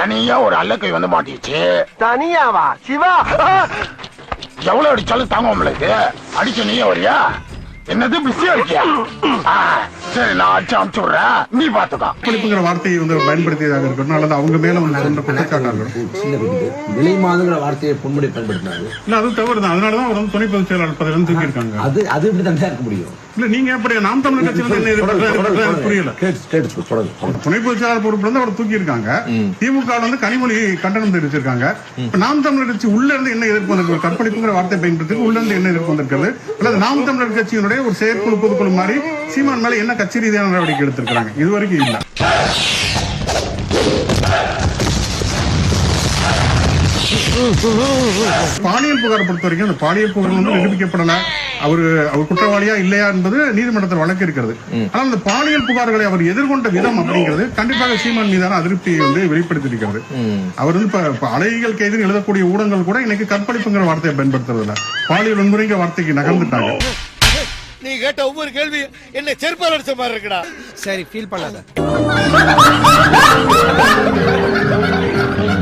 தனியா ஒரு அல்லக்கை வந்து மாட்டிடுச்சு தனியாவா? சிவா! எவ்வளவு அடிச்சாலும் தாங்க உங்களுக்கு அடிச்ச நீயே வரியா? என்னது பிஸியா இருக்கியா? சரி நான் அடிச்சு அமுச்சு விடுறேன். நீ பாத்துக்கோ படிப்புங்கிற வார்த்தையை வந்து பயன்படுத்தியதாக இருக்கட்டும் அல்லது அவங்க மேல வந்து சொன்ன குற்றச்சாட்டாக இருக்குது விலை மாதுங்கிற வார்த்தையை பொன்முடி பயன்படுத்தினாரு. இல்ல அது தவறு தான் அதனாலதான் அவர் வந்து துணை பொதுச் செயலாளர் பதவி தூக்கி இருக்காங்க அது அது இப்படி தான் இருக்க முடியும். இல்ல நீங்க எப்படி? நாம் தமிழர் கட்சி வந்து என்ன புரியல. துணை பொதுச் செயலாளர் பொறுப்புல இருந்து அவர் தூக்கி இருக்காங்க திமுக வந்து கனிமொழி கண்டனம் தெரிவிச்சிருக்காங்க நாம் தமிழர் கட்சி உள்ள இருந்து என்ன எதிர்ப்பு வந்திருக்கு? கற்பழிப்புங்கிற வார்த்தை பயன்படுத்தி உள்ள இருந்து என்ன எதிர்ப்பு வந்திருக்கிறது? அல்லது நாம் தமிழர் கட்சியினுடைய ஒரு செயற்குழு பொதுக்குழு மாதிரி சீமான் மேல என்ன கட்சி ரீதியான நடவடிக்கை எடுத்திருக்காங்க இது வரைக்கும் இல்ல. பாலியல் புகார் பொறுத்த வரைக்கும் அந்த பாலியல் புகார் வந்து நிரூபிக்கப்படல. அவரு அவர் குற்றவாளியா இல்லையா என்பது நீதிமன்றத்தில் வழக்கு இருக்கிறது. ஆனால் அந்த பாலியல் புகார்களை அவர் எதிர்கொண்ட விதம் அப்படிங்கிறது கண்டிப்பாக சீமான் மீதான அதிருப்தியை வந்து வெளிப்படுத்தியிருக்கிறது. அவர் வந்து இப்ப- அலைகள் கைது எழுதக்கூடிய ஊடகங்கள் கூட இன்னைக்கு கற்பழிப்புங்கிற வார்த்தையை பயன்படுத்துறது இல்ல பாலியல் வன்முறைங்கிற வார்த்தைக்கு நகர்ந்துட்டாங்க. நீ கேட்ட ஒவ்வொரு கேள்வி என்ன செருப்பால் அடிச்ச மாதிரி இருக்குடா. சரி ஃபீல் பண்ணாத.